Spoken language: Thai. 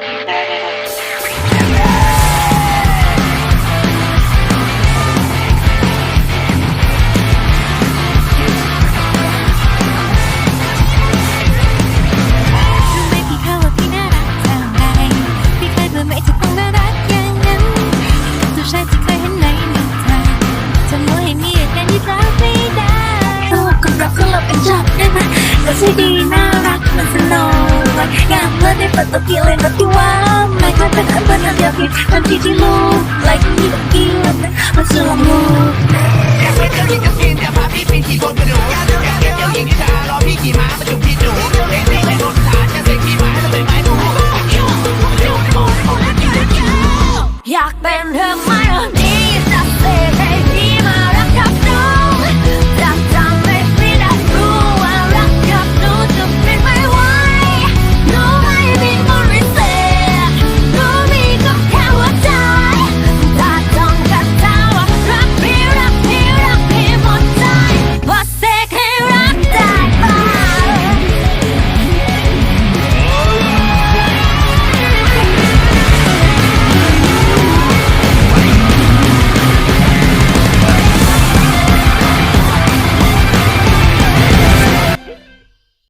ได้ได้ได้รู้ไหมพี่เขาว่าพี่น่ารักเท่าไรพี่เคยเบื่อไหมที่ต้องน่ารักอย่างนั้นกับผู้ชายที่เคยเห็นในนิทานะ มาในฝันตะกี้เลยนะที่ว่าไม่เคยเป็นอันเป็นอันเดียวผิดทันทีที่รู้ไลค์มีตะกี้แล้วนั้มันจะองรู้ไม่เคยกินกับกินแต่พาพี่ไปขี่บนกระดูกแค่เดียวหญิงที่ตารอพี่ขี่ม้ามาจุบพี่หนูเอ็นดี่ในรถสารจะเซ็กพี่ม้าจะเป็นไม้หนูอยากเป็นเธอไหมเดี